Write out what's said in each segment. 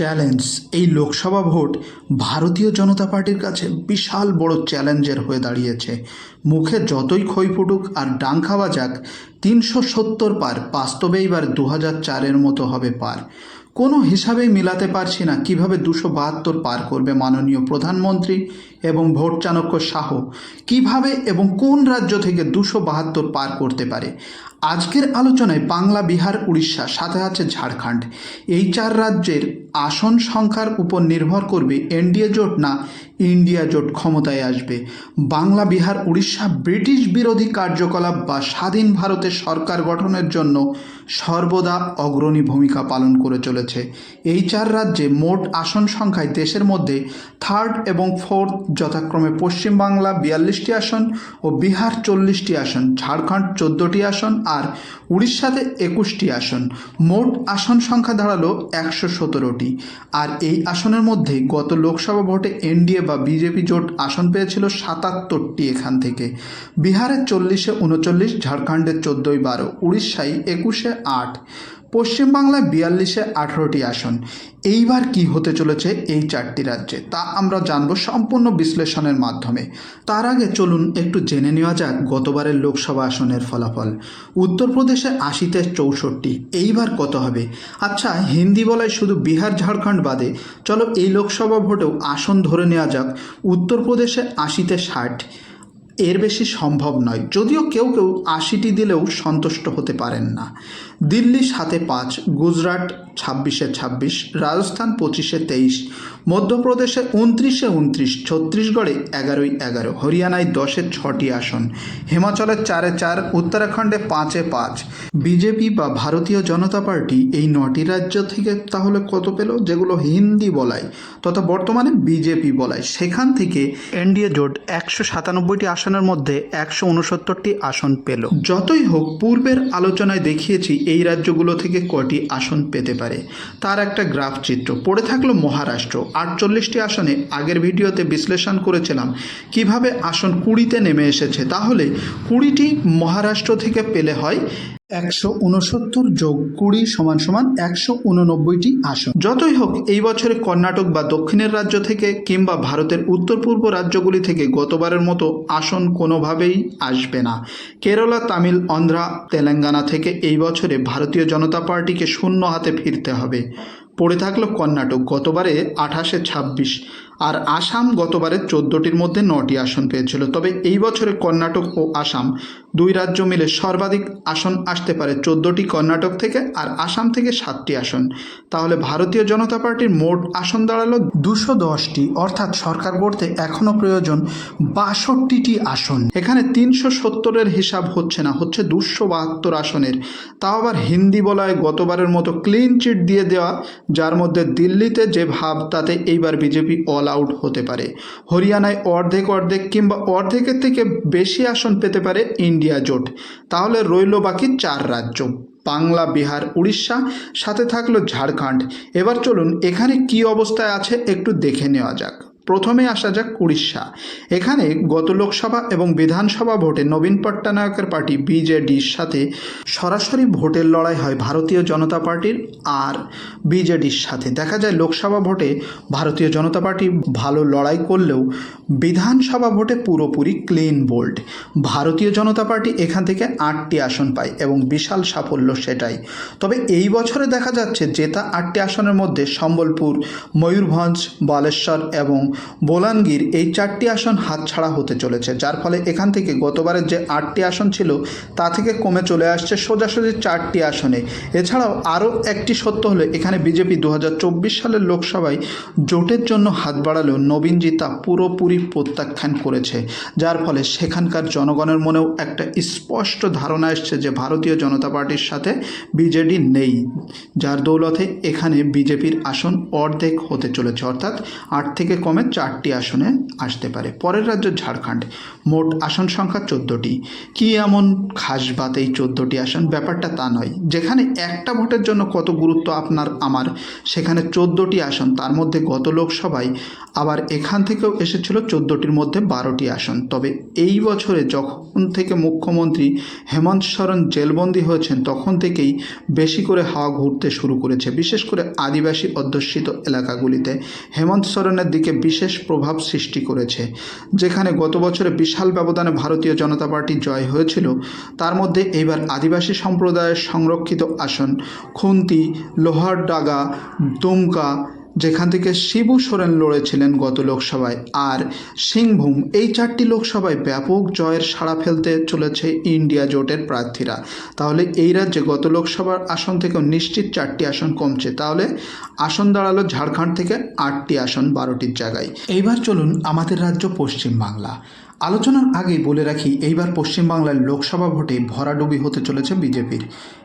Challenge এই Lok Sabha vote ভারতীয় জনতা পার্টির কাছে বিশাল বড় চ্যালেঞ্জের হয়ে দাঁড়িয়েছে। মুখে যতই ক্ষয় ফুটুক আর ডাঙ্কা বাজাক তিনশো সত্তর পার বাস্তবে এবার দু হাজার চারের মতো হবে পার। কোনো হিসাবেই মিলাতে পারছি না কীভাবে দুশো বাহাত্তর পার করবে মাননীয় প্রধানমন্ত্রী এবং ভোট চাণক্য শাহ কীভাবে এবং কোন রাজ্য থেকে দুশো বাহাত্তর পার করতে পারে? আজকের আলোচনায় বাংলা, বিহার, উড়িষ্যা, সাথে আছে ঝাড়খণ্ড। এই চার রাজ্যের আসন সংখ্যার উপর নির্ভর করবে এনডিএ জোট না ইন্ডিয়া জোট ক্ষমতায় আসবে। বাংলা, বিহার, উড়িষ্যা ব্রিটিশ বিরোধী কার্যকলাপ বা স্বাধীন ভারতের সরকার গঠনের জন্য সর্বদা অগ্রণী ভূমিকা পালন করে চলেছে। এই চার রাজ্যে মোট আসন সংখ্যায় দেশের মধ্যে থার্ড এবং ফোর্থ যথাক্রমে পশ্চিমবাংলা বিয়াল্লিশটি আসন ও বিহার চল্লিশটি আসন, ঝাড়খণ্ড চোদ্দোটি আসন আর উড়িষ্যাতে একুশটি আসন। মোট আসন সংখ্যা দাঁড়াল একশো সতেরোটি। আর এই আসনের মধ্যে গত লোকসভা ভোটে এনডিএ বা বিজেপি জোট আসন পেয়েছিল সাতাত্তরটি এখান থেকে। বিহারের চল্লিশে উনচল্লিশ ঝাড়খণ্ডের চোদ্দোই বারো, উড়িষ্যায় একুশে আট। পশ্চিমবাংলায় বিয়াল্লিশে আঠেরোটি আসন। এইবার কি হতে চলেছে এই চারটি রাজ্যে, তা আমরা জানব সম্পূর্ণ বিশ্লেষণের মাধ্যমে। তার আগে চলুন একটু জেনে নেওয়া যাক গতবারের লোকসভা আসনের ফলাফল। উত্তরপ্রদেশে আশিতে চৌষট্টি, এইবার কত হবে? আচ্ছা হিন্দি বলায় শুধু বিহার, ঝাড়খণ্ড বাদে। চলো এই লোকসভা ভোটেও আসন ধরে নেওয়া যাক। উত্তরপ্রদেশে আশিতে ষাট এর বেশি সম্ভব নয়। যদিও কেউ কেউ আশিটি দিলেও সন্তুষ্ট হতে পারেন না। দিল্লি সাতে পাঁচ, গুজরাট ছাব্বিশে ছাব্বিশ, রাজস্থান পঁচিশে তেইশ, মধ্যপ্রদেশে উনত্রিশে উনত্রিশ, ছত্তিশগড়ে এগারোই এগারো, হরিয়ানায় দশে ছটি আসন হিমাচলের চারে চার, উত্তরাখণ্ডে পাঁচে পাঁচ। বিজেপি বা ভারতীয় জনতা পার্টি এই নটি রাজ্য থেকে তাহলে কত পেল? যেগুলো হিন্দি বলায়, তথা বর্তমানে বিজেপি বলায়। সেখান থেকে এনডিএ জোট একশো সাতানব্বইটি আসনের মধ্যে একশো উনসত্তরটি আসন পেল। যতই হোক, পূর্বের আলোচনায় দেখিয়েছি এই রাজ্যগুলো থেকে কয়টি আসন পেতে পারে। তার একটা গ্রাফ চিত্র। পড়ে থাকল মহারাষ্ট্র। আটচল্লিশটি আসনে আগের ভিডিওতে বিশ্লেষণ করেছিলাম কীভাবে আসন কুড়িতে নেমে এসেছে। তাহলে কুড়িটি মহারাষ্ট্র থেকে পেলে হয় একশো উনসত্তর যোগ কুড়ি সমান সমান একশো উননব্বইটি আসন। যতই হোক, এই বছরে কর্ণাটক বা দক্ষিণের রাজ্য থেকে কিংবা ভারতের উত্তর পূর্ব রাজ্যগুলি থেকে গতবারের মতো আসন কোনোভাবেই আসবে না। কেরলা, তামিল, অন্ধ্রা, তেলেঙ্গানা থেকে এই বছরে ভারতীয় জনতা পার্টিকে শূন্য হাতে ফিরতে হবে। পড়ে থাকল কর্ণাটক, গতবারে আঠাশে ছাব্বিশ আর আসাম গতবারে চোদ্দোটির মধ্যে নটি আসন পেয়েছিল। তবে এই বছরে কর্ণাটক ও আসাম দুই রাজ্য মিলে সর্বাধিক আসন আসতে পারে চোদ্দোটি কর্ণাটক থেকে আর আসাম থেকে সাতটি আসন। তাহলে ভারতীয় জনতা পার্টির মোট আসন দাঁড়াল দুশো দশটি, অর্থাৎ সরকার গড়তে এখনও প্রয়োজন বাষট্টিটি আসন। এখানে তিনশো সত্তরের হিসাব হচ্ছে না, হচ্ছে দুশো বাহাত্তর আসনের। তাও আবার হিন্দি বলায় গতবারের মতো ক্লিন চিট দিয়ে দেওয়া, যার মধ্যে দিল্লিতে যে ভাব, তাতে এইবার বিজেপি অল আউট হতে পারে। হরিয়ানায় অর্ধেক অর্ধেক কিংবা অর্ধেকের থেকে বেশি আসন পেতে পারে ইন্ডিয়া। জোট। তাহলে রইল বাকি চার রাজ্য। বাংলা, বিহার, উড়িষ্যা, সাথে থাকল ঝাড়খণ্ড। এবার চলুন এখানে কি অবস্থায় আছে একটু দেখে নেওয়া যাক। প্রথমে আসা যাক উড়িষ্যা। এখানে গত লোকসভা এবং বিধানসভা ভোটে নবীন পট্টনায়কের পার্টি বিজেডির সাথে সরাসরি ভোটের লড়াই হয় ভারতীয় জনতা পার্টির আর বিজেডির সাথে। দেখা যায় লোকসভা ভোটে ভারতীয় জনতা পার্টি ভালো লড়াই করলেও বিধানসভা ভোটে পুরোপুরি ক্লিন বোল্ড। ভারতীয় জনতা পার্টি এখান থেকে আটটি আসন পায় এবং বিশাল সাফল্য সেটাই। তবে এই বছরে দেখা যাচ্ছে জেতা আটটি আসনের মধ্যে সম্বলপুর, ময়ূরভঞ্জ, বালেশ্বর এবং বোলানগীর এই চারটি আসন হাতছাড়া হতে চলেছে, যার ফলে এখান থেকে গতবারের যে আটটি আসন ছিল, তা থেকে কমে চলে আসছে সোজাসুজি চারটি আসনে। এছাড়াও আরও একটি সত্য হলো, এখানে বিজেপি দু হাজার চব্বিশ সালের লোকসভায় জোটের জন্য হাত বাড়ালেও নবীনজি তা পুরোপুরি প্রত্যাখ্যান করেছে, যার ফলে সেখানকার জনগণের মনেও একটা স্পষ্ট ধারণা এসছে যে ভারতীয় জনতা পার্টির সাথে বিজেডি নেই, যার দৌলতে এখানে বিজেপির আসন অর্ধেক হতে চলেছে, অর্থাৎ আট থেকে কমে ক্রমে চারটি আসনে আসতে পারে। পরের রাজ্য ঝাড়খণ্ড। মোট আসন সংখ্যা চোদ্দোটি। কি এমন খাস বাত এই চোদ্দোটি আসন? ব্যাপারটা তা নয়। যেখানে একটা ভোটের জন্য কত গুরুত্ব আপনার, আমার, সেখানে চোদ্দোটি আসন, তার মধ্যে গত লোকসভায় আবার এখান থেকেও এসেছিল চোদ্দোটির মধ্যে বারোটি আসন। তবে এই বছরে যখন থেকে মুখ্যমন্ত্রী হেমন্ত সরেন জেলবন্দি হয়েছেন, তখন থেকেই বেশি করে হাওয়া ঘুরতে শুরু করেছে। বিশেষ করে আদিবাসী অধ্যুষিত এলাকাগুলিতে। হেমন্ত সরেনের দিকে বিশেষ প্রভাব সৃষ্টি করেছে, যেখানে গত বছরে বিশাল ব্যবধানে ভারতীয় জনতা পার্টি জয় হয়েছিল। তার মধ্যে এইবার আদিবাসী সম্প্রদায়ের সংরক্ষিত আসন, খুন্তি লোহারডাগা দুমকা যেখান থেকে শিবু সোরেন লড়েছিলেন গত লোকসভায়। আর সিংভূম, এই চারটি লোকসভায় ব্যাপক জয়ের সাড়া ফেলতে চলেছে ইন্ডিয়া জোটের প্রার্থীরা। তাহলে এই রাজ্যে গত লোকসভার আসন থেকেও নিশ্চিত চারটি আসন কমছে। তাহলে আসন দাঁড়াল ঝাড়খণ্ড থেকে আটটি আসন বারোটির জায়গায়। এইবার চলুন আমাদের রাজ্য পশ্চিমবাংলা আলোচনার আগেই বলে রাখি, এইবার পশ্চিমবাংলার লোকসভা ভোটে ভরাডুবি হতে চলেছে বিজেপির।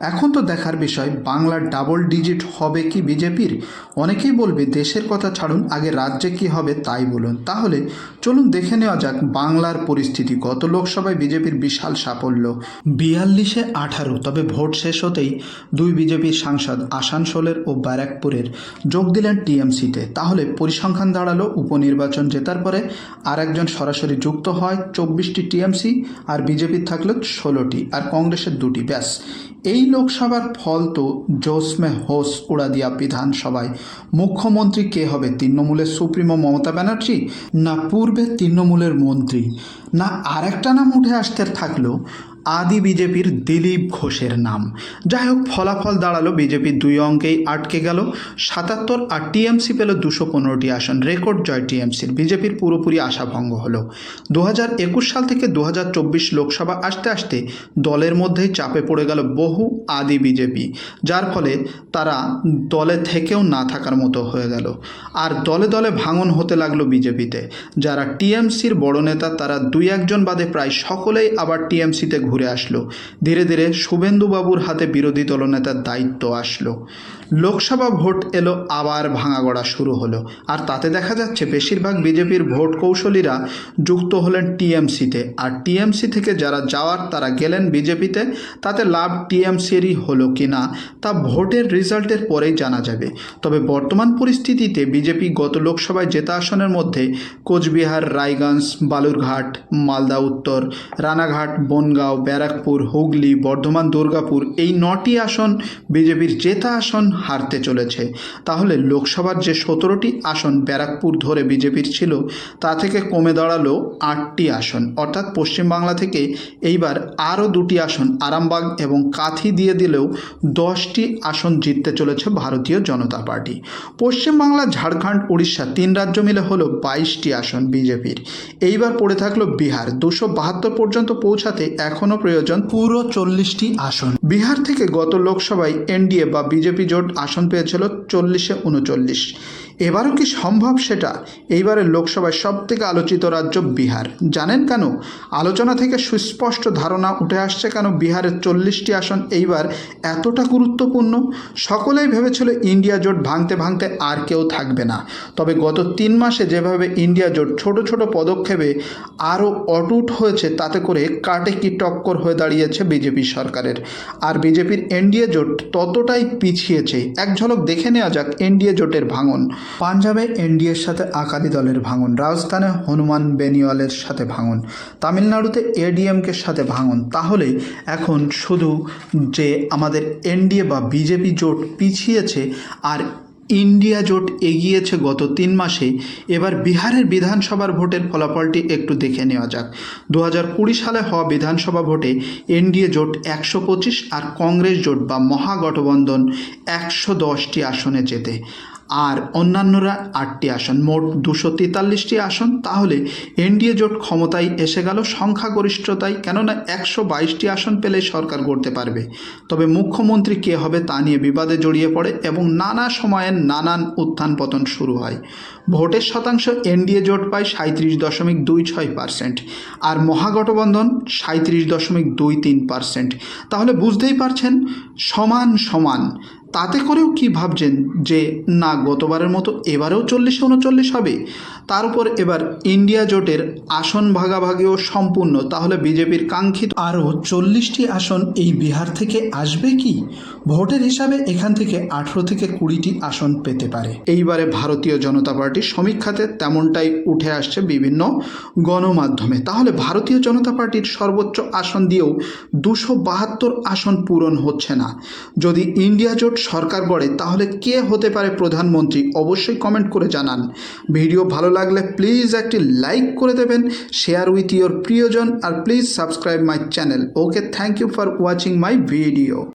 এখন তো দেখার বিষয় বাংলার ডাবল ডিজিট হবে কি বিজেপির? অনেকেই বলবে, দেশের কথা ছাড়ুন, আগে রাজ্যে কি হবে তাই বলুন। তাহলে চলুন দেখে নেওয়া যাক বাংলার পরিস্থিতি। গত লোকসভায় বিজেপির বিশাল সাফল্য। বিয়াল্লিশে আঠারো, তবে ভোট শেষ হতেই দুই বিজেপির সাংসদ আসানসোলের ও ব্যারাকপুরের যোগ দিলেন টিএমসিতে। তাহলে পরিসংখ্যান দাঁড়াল, উপনির্বাচন জেতার পরে আর একজন সরাসরি যুক্ত হয় চব্বিশটি টিএমসি আর বিজেপির থাকল ষোলোটি আর কংগ্রেসের দুটি। ব্যাস, এই লোকসভার ফল তো জোসমে হোস উড়াদিয়া বিধানসভায়। মুখ্যমন্ত্রী কে হবে? তৃণমূলের সুপ্রিমো মমতা ব্যানার্জি না পূর্বে তৃণমূলের মন্ত্রী? না আরেকটা নাম উঠে আসতে থাকল, আদি বিজেপির দিলীপ ঘোষের নাম। যাই হোক, ফলাফল দাঁড়াল বিজেপির দুই অঙ্কেই আটকে গেল। সাতাত্তর আর টিএমসি পেল দুশো পনেরোটি আসন। রেকর্ড জয় টিএমসির। বিজেপির পুরোপুরি আশাভঙ্গ হলো। দু হাজার একুশ সাল থেকে দু হাজার চব্বিশ লোকসভা আসতে আসতে দলের মধ্যেই চাপে পড়ে গেল বহু আদি বিজেপি, যার ফলে তারা দলে থেকেও না থাকার মতো হয়ে গেল। আর দলে দলে ভাঙন হতে লাগল বিজেপিতে, যারা টিএমসির বড় নেতা, তারা দুই একজন বাদে প্রায় সকলেই আবার টিএমসিতে ঘুরে আসলো। ধীরে ধীরে শুভেন্দুবাবুর হাতে বিরোধী দলনেতার দায়িত্ব আসলো। লোকসভা ভোট এলো, আবার ভাঙাগড়া শুরু হলো। আর তাতে দেখা যাচ্ছে, বেশিরভাগ বিজেপির ভোট কৌশলীরা যুক্ত হলেন টিএমসিতে। আর টিএমসি থেকে যারা যাওয়ার, তারা গেলেন বিজেপিতে। তাতে লাভ টিএমসিরই হলো কি না তা ভোটের রেজাল্টের পরেই জানা যাবে। তবে বর্তমান পরিস্থিতিতে বিজেপি গত লোকসভায় জেতা আসনের মধ্যে কোচবিহার, রায়গঞ্জ, বালুরঘাট, মালদা, উত্তর, রানাঘাট, বনগাঁও, ব্যারাকপুর, হুগলি, বর্ধমান, দুর্গাপুর এই নটি আসন বিজেপির জেতা আসন হারতে চলেছে। তাহলে লোকসভার যে সতেরোটি আসন ব্যারাকপুর ধরে বিজেপির ছিল, তা থেকে কমে দাঁড়াল আটটি আসন। অর্থাৎ পশ্চিমবাংলা থেকে এইবার আরও দুটি আসন আরামবাগ এবং কাথি দিয়ে দিলেও দশটি আসন জিততে চলেছে ভারতীয় জনতা পার্টি। পশ্চিমবাংলা ঝাড়খণ্ড, উড়িষ্যা তিন রাজ্য মিলে হলো বাইশটি আসন বিজেপির। এইবার পড়ে থাকল বিহার। দুশো বাহাত্তর পর্যন্ত পৌঁছাতে এখনও প্রয়োজন পুরো চল্লিশটি আসন। বিহার থেকে গত লোকসভায় এনডিএ বা বিজেপি জোট আসন পেয়েছিল চল্লিশে উনচল্লিশ। এবারও কি সম্ভব সেটা? এইবারের লোকসভায় সব থেকে আলোচিত রাজ্য বিহার। জানেন কেন? আলোচনা থেকে সুস্পষ্ট ধারণা উঠে আসছে কেন বিহারের চল্লিশটি আসন এইবার এতটা গুরুত্বপূর্ণ? সকলেই ভেবেছিল ইন্ডিয়া জোট ভাঙতে ভাঙতে আর কেউ থাকবে না। তবে গত তিন মাসে যেভাবে ইন্ডিয়া জোট ছোট ছোট পদক্ষেপে আরও অটুট হয়েছে, তাতে করে কাটে কি টক্কর হয়ে দাঁড়িয়েছে বিজেপি সরকারের। আর বিজেপির এনডিএ জোট ততটাই পিছিয়েছে। এক ঝলক দেখে নেওয়া যাক এনডিএ জোটের ভাঙন। পাঞ্জাবে এনডিএর সাথে আকালি দলের ভাঙন, রাজস্থানে হনুমান বেনিওয়ালের সাথে ভাঙন, তামিলনাড়ুতে এডিএমকের সাথে ভাঙন তাহলে এখন শুধু যে আমাদের এনডিএ বা বিজেপি জোট পিছিয়েছে আর ইন্ডিয়া জোট এগিয়েছে গত তিন মাসে, এবার বিহারের বিধানসভার ভোটের ফলাফলটি একটু দেখে নেওয়া যাক। দু হাজার কুড়ি সালে হওয়া বিধানসভা ভোটে এনডিএ জোট একশো পঁচিশ আর কংগ্রেস জোট বা মহাগঠবন্ধন একশো দশটি আসনে জেতে। আর অন্যান্যরা আটটি আসন, মোট দুশো তেতাল্লিশটি আসন। তাহলে এনডিএ জোট ক্ষমতায় এসে গেল, সংখ্যাগরিষ্ঠতায় কেননা একশো বাইশটি আসন পেলে সরকার গড়তে পারবে। তবে মুখ্যমন্ত্রী কে হবে তা নিয়ে বিবাদে জড়িয়ে পড়ে এবং নানা সময়ের নানান উত্থান পতন শুরু হয়। ভোটের শতাংশ এনডিএ জোট পায় সাঁত্রিশ দশমিক দুই ছয় পার্সেন্ট আর মহাগঠবন্ধন সাঁত্রিশ দশমিক দুই তিন পার্সেন্ট। তাহলে বুঝতেই পারছেন, সমান সমান তাতে করেও কি ভাবছেন যে, না, গতবারের মতো এবারেও চল্লিশে উনচল্লিশ হবে? তার উপর এবার ইন্ডিয়া জোটের আসন ভাগাভাগিও সম্পূর্ণ। তাহলে বিজেপির কাঙ্ক্ষিত আরও চল্লিশটি আসন এই বিহার থেকে আসবে কি? ভোটের হিসাবে এখান থেকে আঠেরো থেকে কুড়িটি আসন পেতে পারে। এইবারে ভারতীয় জনতা পার্টির সমীক্ষাতে তেমনটাই উঠে আসছে বিভিন্ন গণমাধ্যমে। তাহলে ভারতীয় জনতা পার্টির সর্বোচ্চ আসন দিয়েও দুশো বাহাত্তর আসন পূরণ হচ্ছে না। যদি ইন্ডিয়া জোট সরকার গড়ে, তাহলে কে হতে পারে প্রধানমন্ত্রী? অবশ্যই কমেন্ট করে জানান। ভিডিও ভালো লাগলে প্লিজ একটি লাইক করে দেবেন শেয়ার উইথ ইয়োর প্রিয়জন, আর please subscribe my channel okay thank you for watching my video